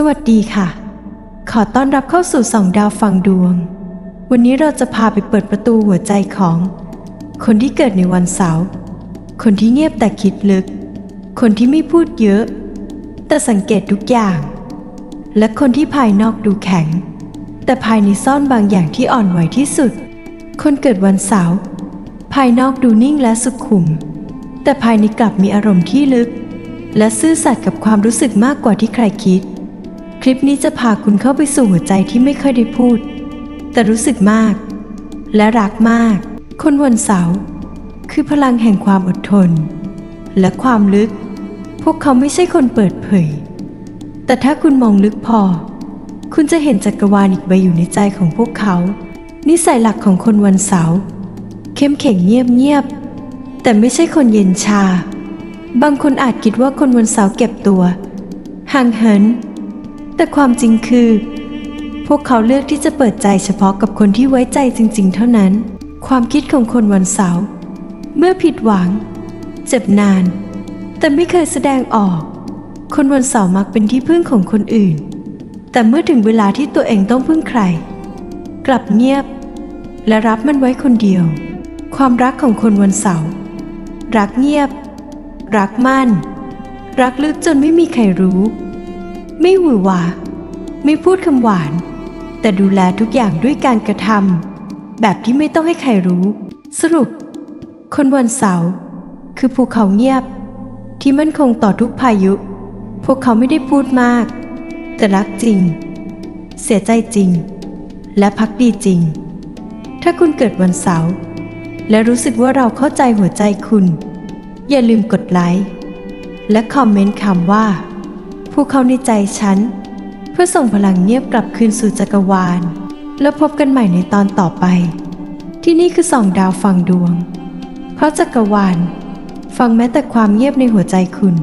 สวัสดีค่ะ ขอต้อนรับเข้าสู่สองดาวฟังดวง วันนี้เราจะพาไปเปิดประตูหัวใจของ คนที่เกิดในวันเสาร์ คนที่เงียบแต่คิดลึก คนที่ไม่พูดเยอะ แต่สังเกตทุกอย่าง และคนที่ภายนอกดูแข็ง แต่ภายในซ่อนบางอย่างที่อ่อนไหวที่สุด คนเกิดวันเสาร์ภายนอกดูนิ่งและสุขุม แต่ภายในกลับมีอารมณ์ที่ลึก และซื่อสัตย์กับความรู้สึกมากกว่าที่ใครคิด ลิปนี้จะพาคุณเข้าไปสู่หัวใจที่ไม่เคยได้พูด แต่รู้สึกมาก และรักมาก คนวันเสาร์คือพลังแห่งความอดทน และความลึก พวกเขาไม่ใช่คนเปิดเผย แต่ถ้าคุณมองลึกพอ คุณจะเห็นจักรวาลอีกใบอยู่ในใจของพวกเขา นิสัยหลักของคนวันเสาร์เข้มแข็งเงียบเงียบๆแต่ไม่ใช่คนเย็นชา บางคนอาจคิดว่าคนวันเสาร์เก็บตัวห่างเหิน แต่ความจริงคือ พวกเขาเลือกที่จะเปิดใจเฉพาะกับคนที่ไว้ใจจริง ๆ เท่านั้น ความคิดของคนวันเสาร์เมื่อผิดหวัง เจ็บนาน แต่ไม่เคยแสดงออก คนวันเสาร์มักเป็นที่พึ่งของคนอื่น แต่เมื่อถึงเวลาที่ตัวเองต้องพึ่งใคร กลับเงียบ และรับมันไว้คนเดียว ความรักของคนวันเสาร์รักเงียบ รักมั่น รักลึกจนไม่มีใครรู้ ไม่หวือหวาไม่พูดคำหวาน แต่ดูแลทุกอย่างด้วยการกระทำแบบที่ไม่ต้องให้ใครรู้ สรุป คนวันเสาร์คือภูเขาเงียบ ที่มั่นคงต่อทุกพายุ พวกเขาไม่ได้พูดมาก แต่รักจริง เสียใจจริง และพักดีจริง ถ้าคุณเกิดวันเสาร์และรู้สึกว่าเราเข้าใจหัวใจคุณ อย่าลืมกดไลค์และคอมเมนต์คำว่า ผู้เข้าในใจฉัน เพื่อส่งพลังเงียบกลับคืนสู่จักรวาล แล้วพบกันใหม่ในตอนต่อไป ที่นี่คือสองดาวฟังดวง เพราะจักรวาลฟังแม้แต่ความเงียบในหัวใจคุณ